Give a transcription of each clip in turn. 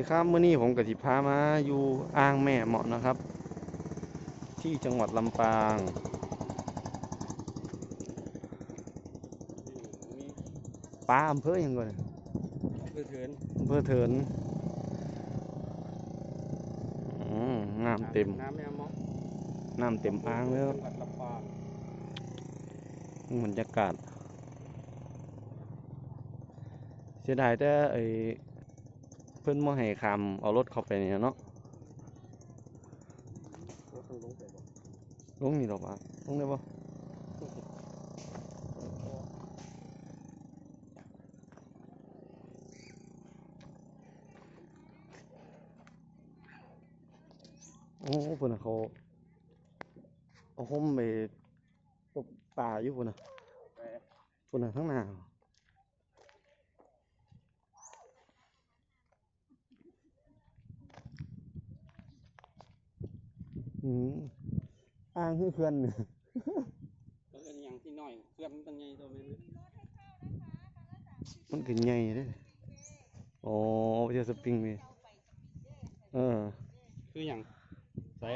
ดีครับเมื่อนี้ผมกติพามาอยู่อ่างแม่เหมาะนะครับ ที่จังหวัดลำปาง ป้าอำเภอหยังก่อนเพื่อเถินอำเภอเถินอืมน้ำเต็ม น้ำแม่มอกน้ำเต็มอ่างแล้ว จังหวัดลำปางบรรยากาศ เสียดายแต่ไอ้เพิ่นมาให้คำเอารถเข้าไปเนี่ยเนาะลงไปบ่ลงนี่หรอปะลงได้ปะโอ้พิ่นน่ะเขาเอาห่มไปตกป่าอยู่พุ่นน่ะพุ่นน่ะข้างหน้า อืมอ้างคือเพื่อนนี่เอออย่างที่น้อยเพื่อนมันตั้งใหญ่ตัวไม่รู้มันขึ้นใหญ่เด้อโอ้ไปเที่ยวสปริงนี่เออ คืออย่างใส่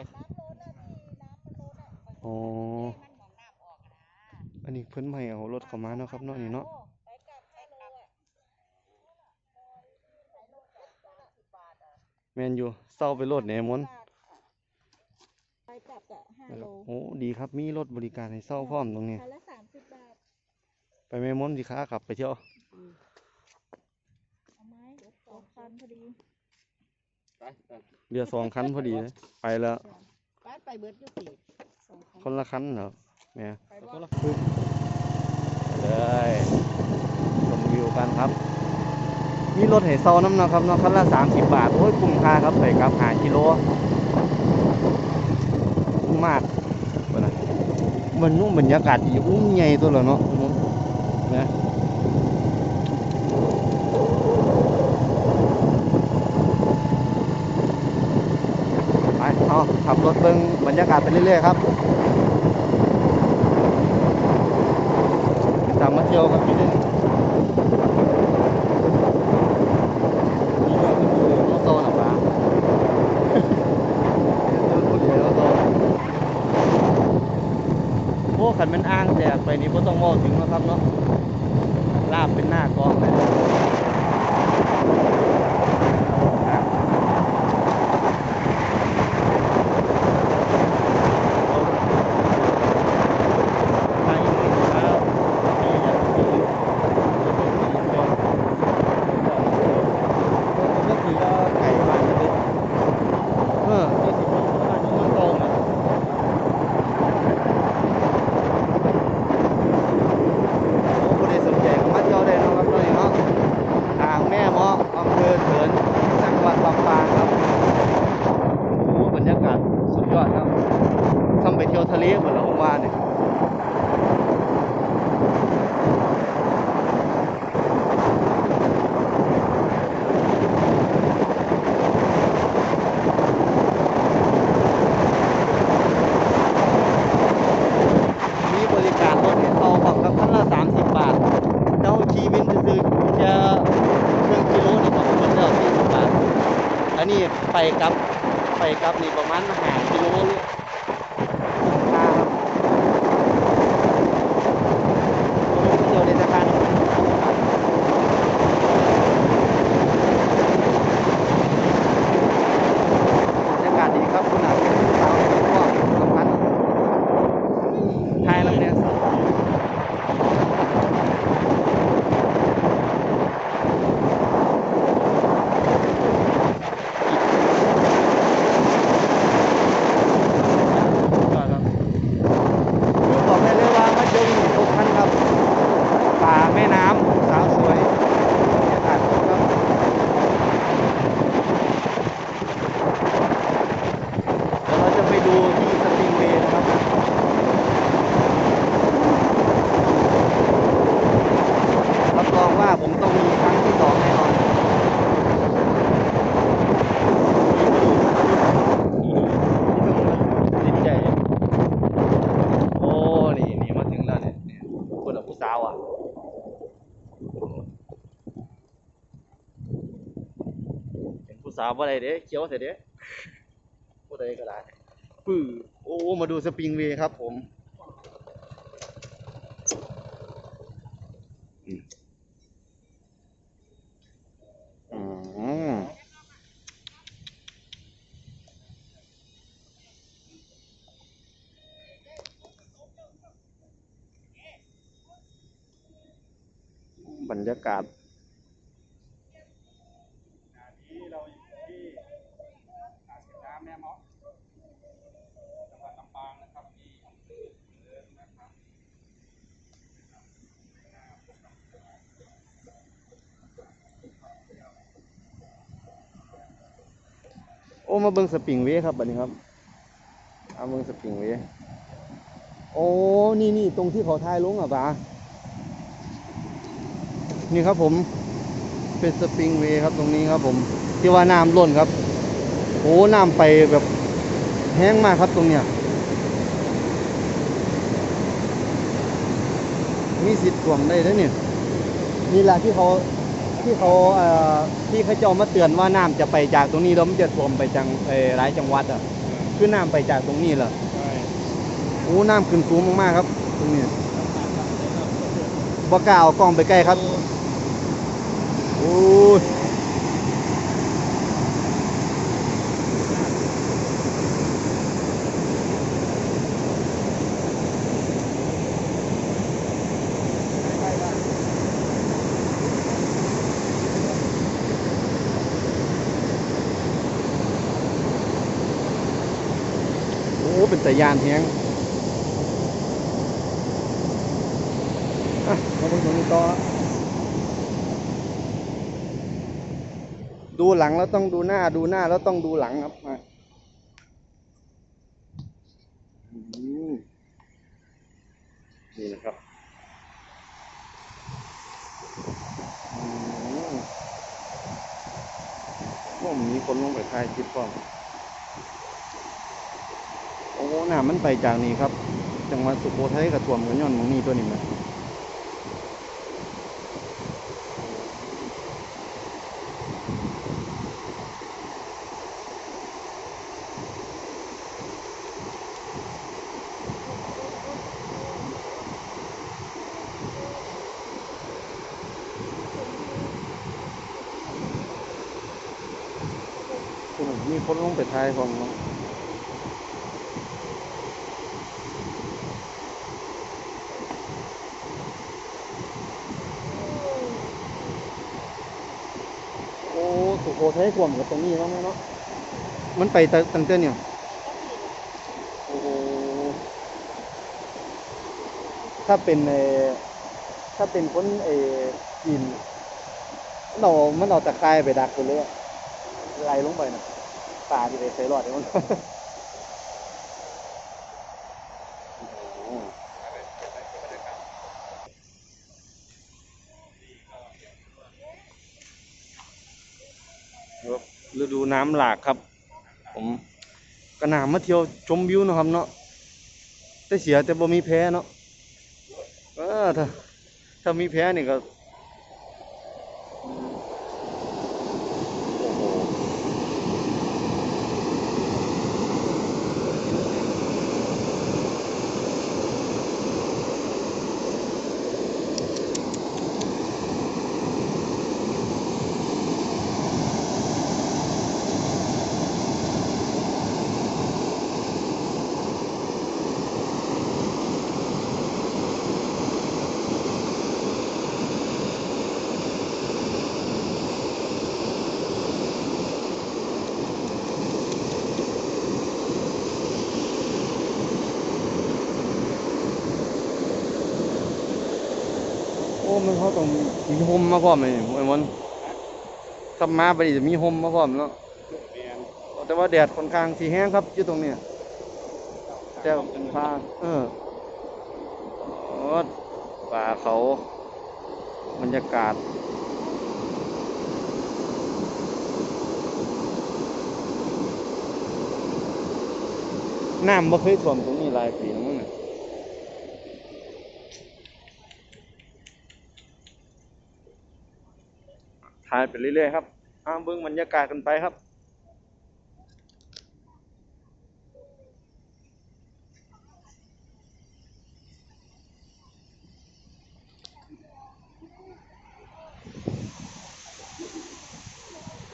อ๋อ อันนี้เพิ่นใหม่เอารถเข้ามาเนาะครับเนาะนี่เนาะ แม่นอยู่เศร้าไปโลดแหนมน ไปกลับอะห้าโลโอ้ดีครับมีรถบริการให้เศร้าพร้อมตรงนี้คันละสามสิบบาทไปแม่มนสิค้ากลับไปเที่ยวเอาไหมสองคันพอดีไปไปเรือสองคันพอดีเลยไปแล้วไปไปเบิร์ดอยุสี่สองคันคนละคันเหรอแม่ไปแล้วบ่ก็ละเลยชมวิวกันครับ มีรถให้เซาน้ำเนาะครับเนาะคันละสามสิบบาทโอ้ยคุ้มค่าครับไปกลับหากิโลคุ้ มากเนะมันนุ่มบรรยากาศดีอุ้มใหญ่ตัวละเนาะนะไปเอาขับรถเบิ่งบรรยากาศไปเรื่อยๆครับตามมาเที่ยวครับพี่นึงนี่ก็คือรถโซ่หนะป้าโอ้ ขันมันอ้างแตกไปนี่ก็ต้องมองถึงนะครับเนาะลาบเป็นหน้ากองเลยไปอีกแล้วมีอย่างที่ก็คือว่าไก่บ้านจะเป็นเออที่สิบวันบ้านนี้มันโตมาโอ้บ่ได้สนใจก็มาเที่ยวได้เนาะครับตอนนี้เนาะทางแม่เมาะอำเภอเถินจังหวัดลำปางครับโอ้บรรยากาศสุดยอดครับทำไปเที่ยวทะเลเหมือนเราผมว่าเนี่ย มีบริการรถให้เขาของกับคันละ30 บาทเจ้าขี่วินซื้อๆจะเครื่องกิโลนี่ก็คนเดียว40บาท อันนี้ไป กับ ไปกับนี่ประมาณหากิโลเลยค่าครับเที่ยวในสะพานบรรยากาศดีครับคุณอาเป็นสาวเป็นพ่อสำคัญ ทายแล้วเนี่ยาบ่ได้ เด้เขียวเสียเด้บ่ได้ก็ได้ปื้อโอ้มาดูสปริงเวย์ครับ ผมอืมอืมบรรยากาศ นี้เราอยู่ที่อ่างเก็บน้ำแม่เมาะจังหวัดลำปางนะครับที่อำเภอเมืองนะครับ โอ้ มาเบิ่งสปริงเวครับบัดนี้ครับเอาเบิ่งสปริงเวโอ้นี่นี่ตรงที่เขาทายลงอะปะนี่ครับผมเป็นสปริงเวครับตรงนี้ครับผมที่ว่าน้ำล้นครับโอ้น้ำไปแบบแห้งมากครับตรงเนี้ยมีสิทธิ์ท่วมได้ด้อเนี่ยนี่แหละที่เขา ที่เขาเอ่อที่เขาเจ้ามาเตือนว่าน้ำจะไปจากตรงนี้แล้วมันจะท่วมไปจังเอ่อหลายจังหวัดอะคือน้ำไปจากตรงนี้แหละใช่โอ้น้ำขึ้นสูงมากๆครับ ตรงนี้บ่กล้าเอากล้องไปใกล้ครับโอ้ยโอ้เป็นแต่ยานแฮงอะมาดูตรงนี้ต่อดู หลังแล้วต้องดูหน้าดูหน้าแล้วต้องดูหลังครับมานี่นะครับอืมโอ้มีคนลงไปถ่ายคลิปก่อนโอ้น้ำมันไปจากนี้ครับ จังหวัดสุโขทัยกับท่วมกันย้อนหมองนี้ตัวนี้มันโอ้มี คนลงไปถ่ายของโอ้สุโขทัยท่วมกับตรงนี้แล้วแม่เนาะมันไปตตั้งแต่เนี่ยโอ้ถ้าเป็นเอถ้าเป็นคนเออจีนมันเอามันเอาตะไคร้ไปดักไปเลยไหลลงไปนะ ปลาที่ไปใส่รอดเนี่ยมันโอ้โหครับฤดูน้ำหลากครับ ผมก็นามาเที่ยวชมวิวนะครับเนาะแต่เสียแต่บ่มีแพ้เนาะเออถ้าถ้ามีแพ้นี่ก็ มันเขาต้องมีห่มมาพร้อมเลยไอ้มันขับมาไปดิจะมีห่มมาพร้อมเนาะแต่ว่าแดดค่อนข้างสีแห้งครับอยู่ตรงเนี้ยแต่เป็นฟ้าเออป่าเขาบรรยากาศน้ำบ่เคยท่วมตรงนี้หลายปีแล้วมั้งเนี่ย ไปเรื่อยๆครับอ้าเบื้องบรรยากาศกันไปครับ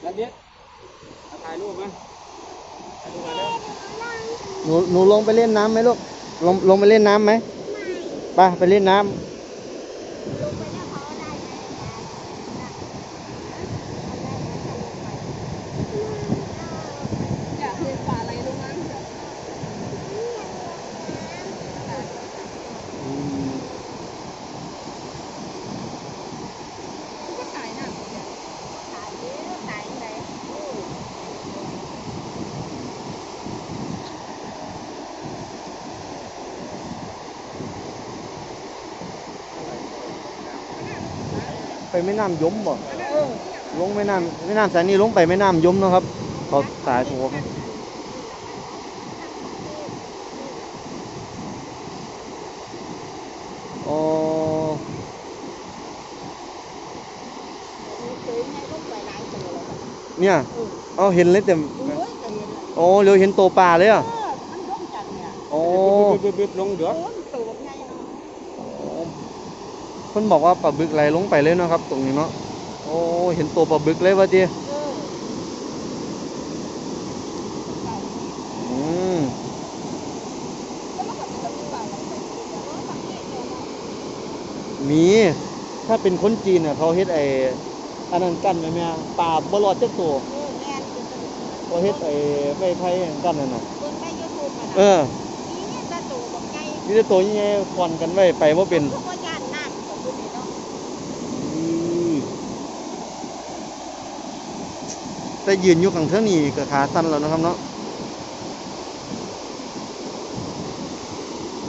อันนี้ถ่าหถ่ายรูปมั้วหนูหนูลงไปเล่นน้ำไหมลูก ลงลงไปเล่นน้ำไหมไปไปเล่นน้ำ ลงไป ไปแม่น้ำยมบ่ลงแม่น้ำแม่น้ำสายนี้ลงไปแม่น้ำยมเนาะครับเขาสายถูกครับอ๋อเคยไงก็ไปหลายตัวแล้วเนี่ยเอาเห็นเลยแต่โอ้ยจะเห็นละโอ้เดี๋ยวเห็นตัวปลาเลยอะเออมันร่มจัดเนี่ยโอ้บึ๊บบึ๊บลงเดือโอ้ยตัวใหญ่เนาะ เพิ่นบอกว่าปลาบึกไหลลงไปเลยเนาะครับ ตรงนี้เนาะโอ้เห็นตัวปลาบึกเลยว่าจีเอออืมแล้วมันก็จะมีป่าอะไรไปอีกแล้วก็สังเกตเนี่ยเนาะมีถ้าเป็นคนจีนอะเขาเฮ็ดไอ้อันนั้นกั้นไว้แม่ปลาบ่รอดจักตัวเออแม่นจะสนุกเขาเฮ็ดไอ้ไม้ไผ่กั้นนั่นน่ะเบิ่งใน YouTube อะนะเออนี่เนี่ยแต่ตัวบักไก่มีแต่ตัวใหญ่ๆควันกันไว้ไปบ่เป็นเขาก็ย่านน้ำของคุณนี่เนาะ อืม แต่ยืนอยู่ข้างเท่านี้ก็ขาสั้นแล้วนะครับเนาะ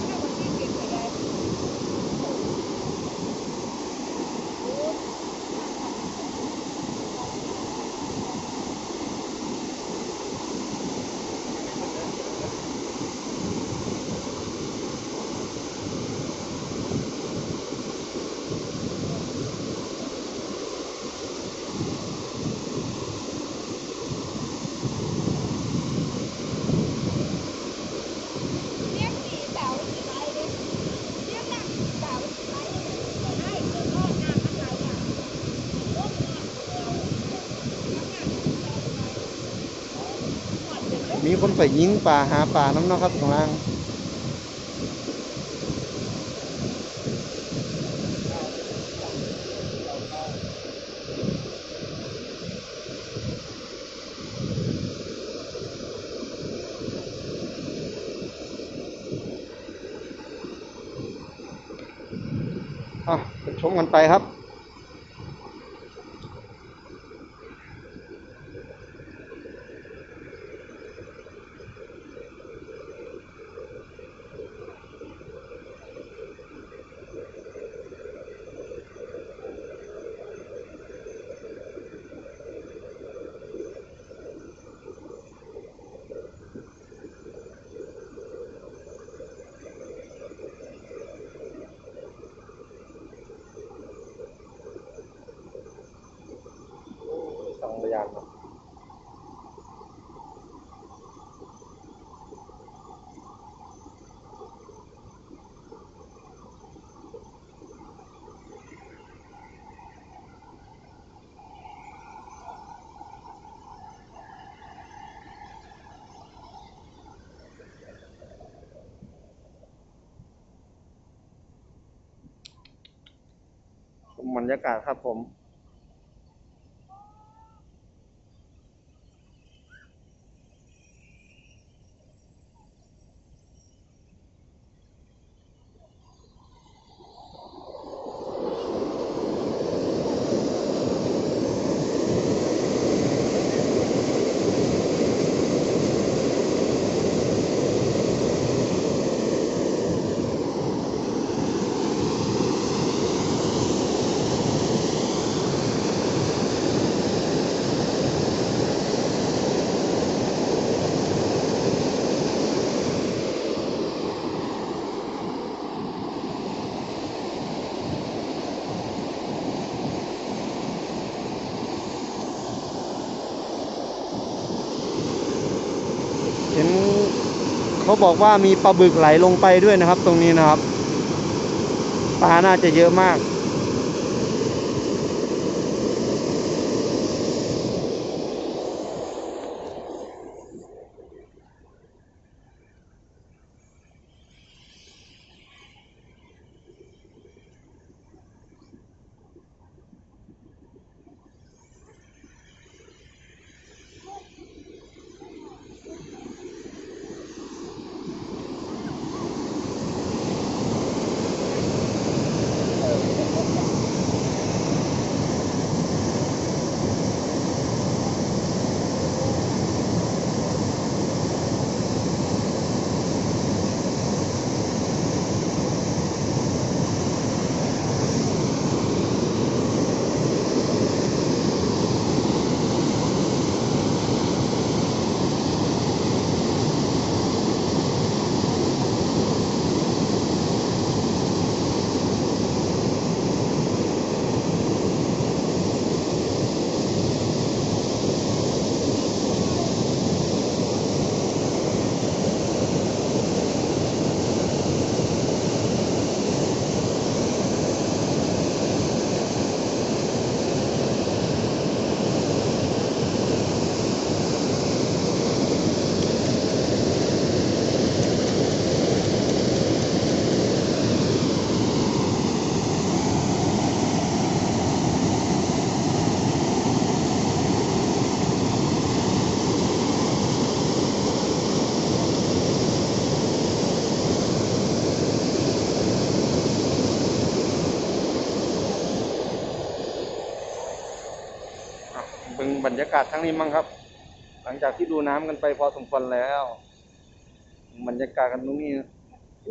ถ้าวันที่เก็บไปได้โอ้ย เรียกสีเต่าสีไรเลยเรียกหนักเต่าสีไรเลยก็ได้เกิดก็น้ำอะไรอะก็น้ำเดียวน้ำหนักเต่าไรหมดเลย มีคน ไปยิงปลาหาปลาน้ำเนาะครับข้างล่าง อะไปชมกันไปครับ สองระยานครับชม บรรยากาศครับผม เห็น เขาบอกว่ามีปลาบึกไหลลงไปด้วยนะครับ ตรงนี้นะครับปลาน่าจะเยอะมาก เป็นบรรยากาศทั้งนี้มั้งครับ หลังจากที่ดูน้ำกันไปพอสมควรแล้ว บรรยากาศกันตรงนี้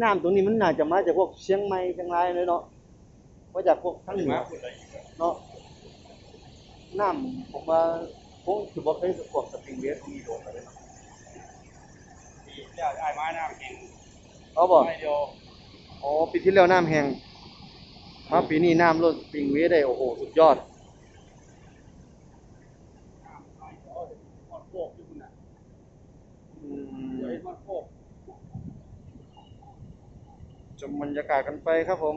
น้ำตรงนี้มันน่าจะมาจากพวกเชียงใหม่เชียงรายเลยเนาะมาจากพวกทั้งเหนือเนาะน้ำผมว่าคงถือว่าเป็นพวกสปริงเวสมีโดนอะไรเนาะที่เจ้าไอ้ไม้น้ำแข็งเขาบอกไม่เดียวอ๋อปีที่แล้วน้ำแห้งมาปีนี้น้ำลดสปริงเวสได้โอ้โหสุดยอด ทอดโคกที่คุณน่ะ อื เดี๋ยว ม ให้ทอดโคก ชมบรรยากาศกันไปครับผม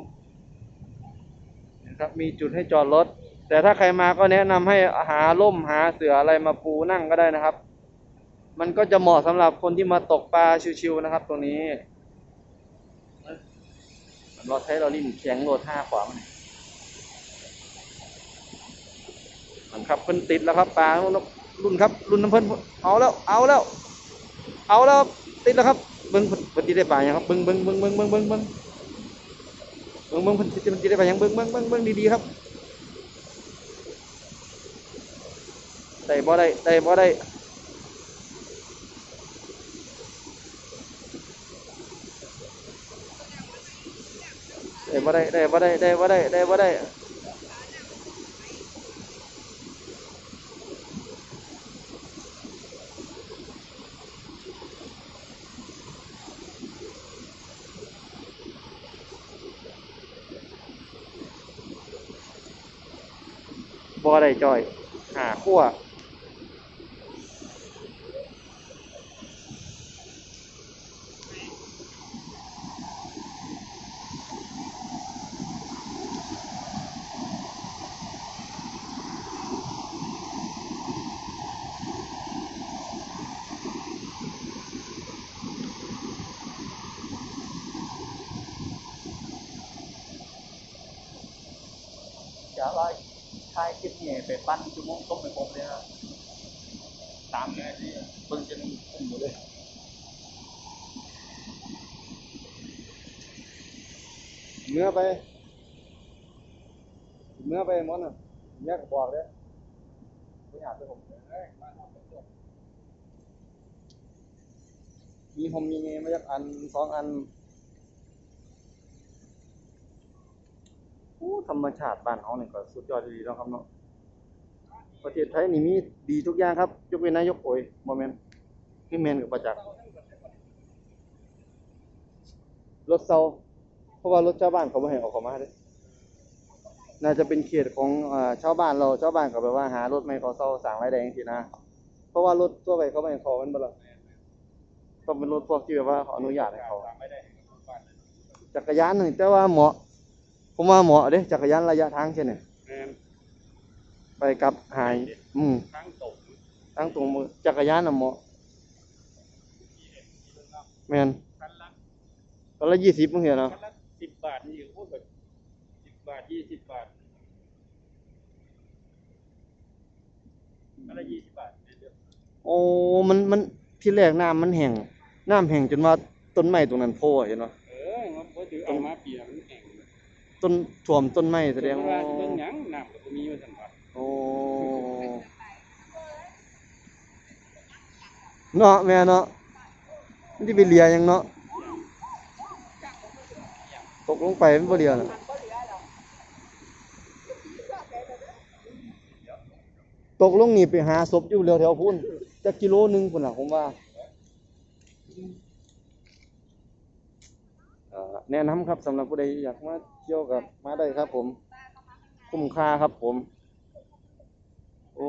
นะครับมีจุดให้จอดรถ แต่ถ้าใครมาก็แนะนำให้หาร่มหาเสืออะไรมาปูนั่งก็ได้นะครับ มันก็จะเหมาะสำหรับคนที่มาตกปลาชิวๆนะครับ ตรงนี้เรถใช้เราลิ่นแข็งโลดห้าขวามันมันครับเพิ่นติดแล้วครับปลารุ่นครับ รุ่นน้ำเพิ่นเอาแล้ว เอาแล้ว เอาแล้วติดแล้วครับ เบิ้งเพิ่นเพิ่นติดได้ปลายังครับเบิ้งเบิ้งเบิ้งเบิ้งเบิ้งเบิ้งเบิ้งเบิ้งเบิ้งเพิ่นติดมันติดได้ปลายังเบิ้งเบิ้งเบิ้งเบิ้งดีๆครับได้บ่ได้ได้บ่ได้ได้บ่ได้ได้บ่ได้ได้บ่ได้ได้บ่ได้ ได้จ่อยหาขั้วจะว่าทายคลิปนี่ไปปั้นชั่วโมงต้มไปครบเลยนะสามนาทีเพิ่งจะขึ้นหมดเลย เมื่อ ไปเมื่อไปมดน่ะเมื่อก็บอกเลยไม่อยากไปผมมีผมมีเงยมาจากอันสองอันโอ้ธรรมชาติบ้านเขาเนี่ยก็สุดยอดดีแล้วครับเนาะประเทศไทยนี่มีดีทุกอย่างครับ ยกเว้นนายกโอยโมเมนต์พี่เมนกับประจักษ์รถเซา เพราะว่ารถชาวบ้านเขาไม่ให้เออกเข้ามาเด้น่าจะเป็นเขตของอ่าชาวบ้านเราชาวบ้านก็แบบว่าหารถไม่เขาเซาสั่งรายแดงทีนะ เพราะว่ารถทั่วไปเขาไม่ให้เขาเป็นบ่ล่ะต้องเป็นรถพวกที่แบบว่าเขาอนุญาตให้เขาทำไม่ได้ให้กับบ้านเลยจักรยานนี่แต่ว่าเหมาะ ผมว่าเหมาะเด้จักรยานระยะทางเช่นนี่แม่นไปกลับหาย อืมทั้งตกตั้งตรงมือจักรยานน่ะเหมาะที่เห็นที่เรื่องเนาะแม่นคันละตอนละ20มื้อเหียเนาะคันละ สิบบาทนี่โอ้แบบสิบบาทยี่สิบบาทคันละยี่สิบบาทเรื่อยโอ้มันมันที่แรกน้ำมันแห้งน้ำแห้งจนว่าต้นไม้ตรงนั้นโพอะเห็นบ่ๆเออมันบ่ถือเอามาเปียกมันแข็งต้นท่วมต้นไม้แสดงว่าว่าเบิ่งหยังน้ำก็บ่มีว่าซั่นว่าโอ้เนาะแม่เนาะมันสิไปเลียหยังเนาะต กลงไปมันบ่เลียน่ะตกลงนี่ไปหาศพอยู่แถวพุ่นจักกิโลหนึงพุ่นน่ะผมว่าแนะนำครับสำหรับผู้ใดอยากมาเที่ยวกับมาได้ครับ ผม คุ้มค่าครับผม โอ้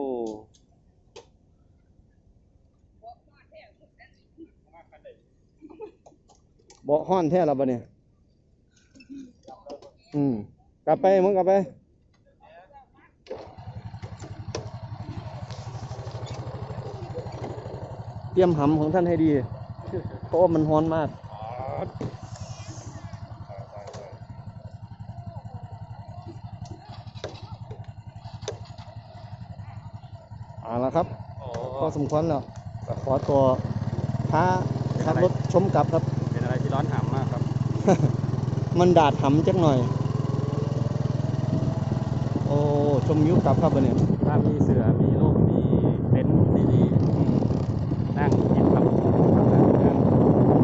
เบาะห้อนแท้แล้วบ่เนี่ย อืมกลับไปมึงกลับไปเตรียมหำของท่านให้ดี เพราะว่ามันฮ้อนมากอ๋อเอาละครับโอ้พอสมควรแล้วก็ขอตัวพาขับรถชมกลับครับ เป็นอะไรที่ร้อนหามากครับ มันดาดหำจักหน่อย มยุคกับครับวันนี้ถ้ามีเสือมีร่มมีเต็นท์ดีๆนั่งกินครับ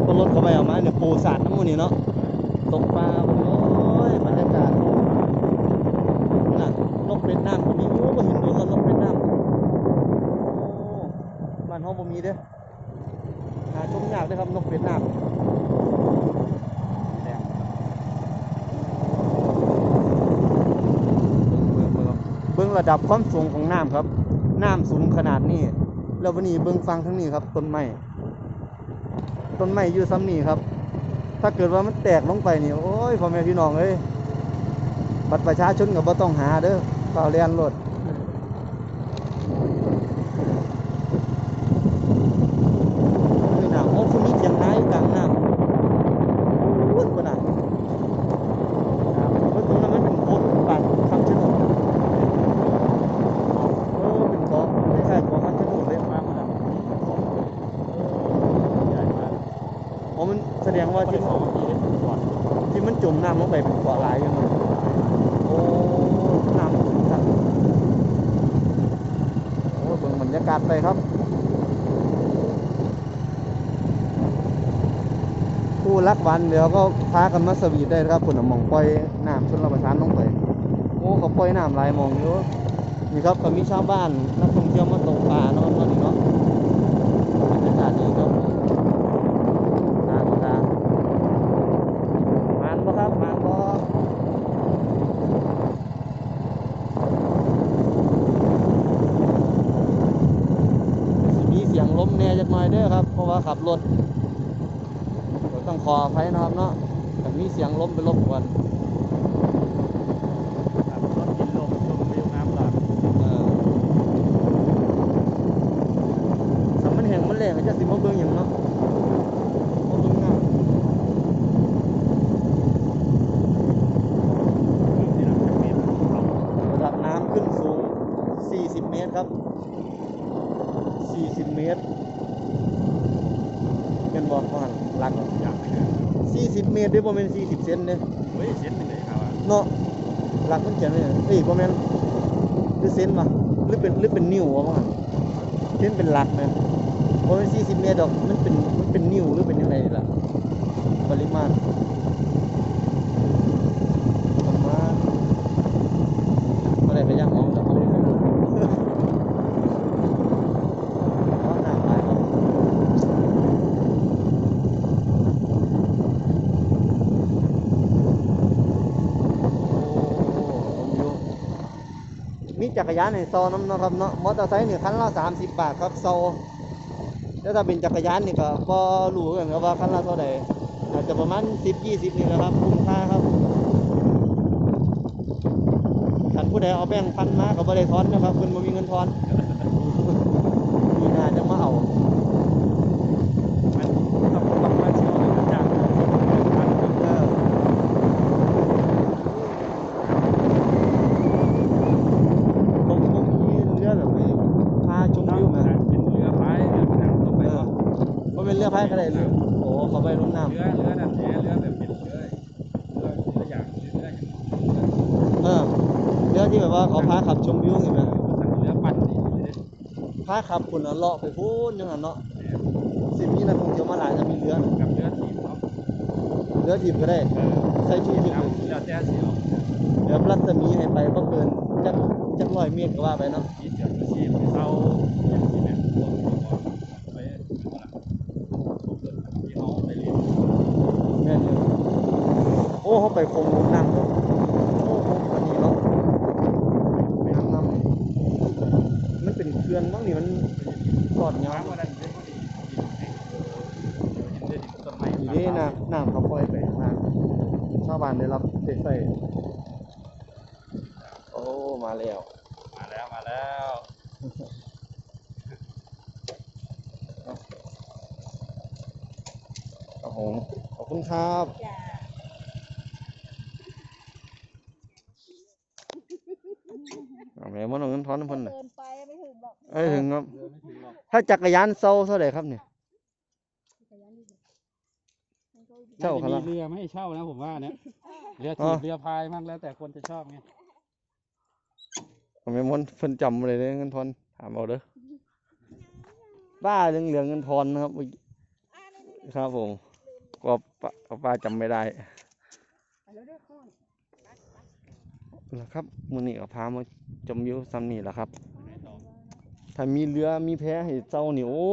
ก็รถเข้าไปออกมาเนี่ยปูสาดน้ำมันี่เนาะตกปลาโอ้ยบรรยากาศน่ะนกเป็ดน้ำก็มีอยู่ก็เห็นดูตอนนกเป็ดน้ำมันห้องบ่มีเด้อหาชมยากเลยครับนกเป็ดน้ำ ระดับความสูงของน้ำครับ น้ำสูงขนาดนี้แล้ววันนี้เบิ้งฟังทั้งนี้ครับ ต้นไม้ต้นไม้อยู่ซ้ำนี่ครับ ถ้าเกิดว่ามันแตกลงไปนี่โอ้ยพ่อแม่พี่น้องเอ้ยบัตรประชาชนก็บ่ต้องหาเด้อเปล่าเรียนรถนี่น้ำโอ้คุณมีเถียงนาอยู่กลางน้ำวุ่นกว่าน่ะครับเพราะตรงนั้นมันเป็นโคตรป่านคำชะโนดเออเป็นเกาะคล้ายๆเกาะคำชะโนดเลย มากครับใหญ่มาก อ๋อมันแสดงว่า ที่ ที่ สองที่ก่อน ที่มันจมน้ำลงไปเป็นเกาะหลายยังไงโอ้ น้ำขึ้นครับโอ้ เบิ่งบรรยาศไปครับ ผู้รักวันเดี๋ยวก็พากันมาสวีทได้ครับคุณน่ะหมองปล่อยน้ำชนรับประทานลงไปโอ้เขาปล่อยน้ำลายมองอยู่นี่ครับก็มีชาวบ้านนักท่องเที่ยวมาตกปลาเนาะตอนนี้เนาะบรรยากาศดีครับตาตา มานบ่ครับมานบ่สิมีเสียงลมแหน่จักหน่อยเด้อครับ เพ รถต้องขออภัยนะครับเนาะแต่มีเสียงล้มไปรบกวน ครับรถกินลมชมวิวน้ำหลาก เออถ้ามันแห้งมันแรงก็จะสิมาเบิ่งหยังเนาะมาเบิ่งน้ำ ที่หลังจากนี้เรา ระดับน้ำขึ้นสูง 40 เมตรครับ 40 เมตรเป็นบอกว่าหลัก อยากไปเดิน 40 เม ตรเด้อบ่แม่น40เซนเด้อเฮ้ยเซ็นไปเลยครับว่าเนาะหลักมันเขียนไว้เอ้ยบ่แม่นหรือเซนวะหรือเป็นหรือเป็นนิ้ววะว่าเซนเป็นหลักนะบ่แม่น40เมตรดอกมันเป็นมันเป็นนิ้วหรือเป็นยังไงนี่ล่ะ ปริมาณประมาณบ่ได้ไปย่างของแต่เขาไม่รู้ อ๋อน้ำหลายครับโอ้มี จักรยานในโซน้ำนะครับเนาะมอเตอร์ไซค์นี่คันละ30บาทครับโซแล้วถ้าเป็นจักรยานนี่ก็บ่รู้กันครับว่าคันละเท่าใดอาจจะประมาณ10 20นี่นะครับคุ้มค่าครับท่านผู้ใดเอาแบงค์พันมาก็บ่ได้ทอนนะครับคุณบ่มีเงินทอน มีนาจะมาเอา มันต้องต้องมาเที่ยวในกระจังมัน เออผมผมมีเรือแบบนี้พาชม ต้อง วิวมา เป็นเรือพายเรือนั่งลงไป เออ ก็ ว่าเป็นเรือพายก็ได้เลยโอ้เขาไปลงน้ เรือเรือนั่นแหละเรือแบบเป็นเรือเรือเรืออย่างเรืออย่างำเออเรือที่แบบว่าเขาพาขับชมวิวเห็นไหม เรือปั่นนี่เลย พาขับคุณน่ะเลาะไปพูนยังไงเนาะสิมีนักท่องเที่ยวมาหลายจะมีเรือน่ะกับเรือทีมเขาเรือถีบก็ได้ เออใส่ชูชีพน้ำเรือแต่เสียวเรือรัศมีให้ไปก็เกินจักจักร้อยเมตรก็ว่าไปเนาะ มีเสือชูชีพเศร้าอย่างที่แบบตัวตัวไปที่เขาไปเรียน แม่นอยู่โอ้เขาไปคงลงน้ำเลยโอ้โหอันนี้เนาะ น้ำน้ำนี่มันเป็นเขื่อนมั้งนี่มันสอดยาว น้ำวันนั้นเรื่องดีเห็นเรื่องต้นไม้ อยู่นี่น้ำน้ำเขาปล่อยไปข้างล่างชาวบ้านได้รับเด็ใส่โอ้ มาแล้ว มาแล้วมาแล้ว โอ้โหขอบคุณครับ จ้า เอาแม่มันเอาเงินทอนน้ำเพันน่ะ เดินไปไม่ถึงหรอก เอ้ยถึงครับ เรือไม่ ถึงหรอกถ้าจักรยานเซาเท่าไหร่ครับเนี่ยจักรยานนี่มันก็อยู่เช่าน่เขาจะละมีเรือไม่ให้เช่านะผมว่าเนี่ยเรืออ๋ถีอบเรือพายมั่งแล้วแต่คนจะชอบไงเอาแม่มันเพิ่นจำเลยเด้อเงินทอนถามเอาเด้อป้าเหลืองเหลืองๆเงินทอนนะครับเมื่อกี้อ่านี่นี่ครับผมก็ป้าก็ป้าจำไม่ได้ไปแล้วเด้อข้อนนะครับมือนี้ก็พามาชมวิวซ้ำนี่แหละครับไหนต่อ ถ้ามีเรือมีแพให้เจ้านี่โอ้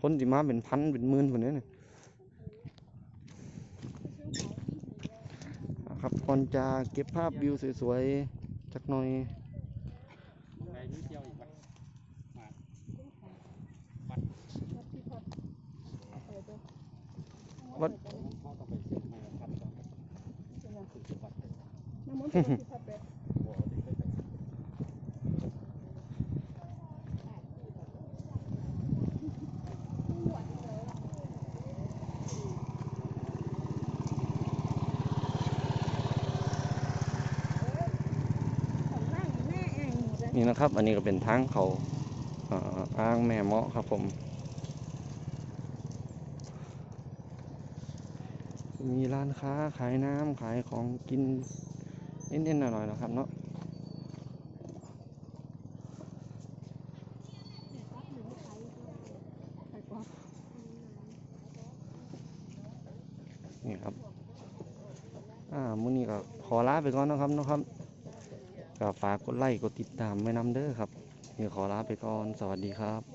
คนสิมาเป็นพันเป็นหมื่นคนนี้นี่อะครับก่อนจะเก็บภาพวิวสวยๆจักหน่อยไปนิดเดียวอีกวัดมา วัด เขาต้องไปเช็คใหม่ครับต้องถึงจังหวัด น้ำมันเป็นสิพัดเป็ด โอ้โหนี่เคยไป ของนั่งแม่เองเลย นะครับ อันนี้ก็เป็นทางเขาอ่าอ้างแม่เมาะครับผม มีร้านค้าขายน้ำขายของกินนิดๆหน่อยๆนะครับเนาะนี่ครับ อ่ามื้อนี้ก็ขอลาไปก่อนนะครับนะครับ ก็ฝากกดไลค์กดติดตามไว้นำเด้อครับนี่ขอลาไปก่อน สวัสดีครับ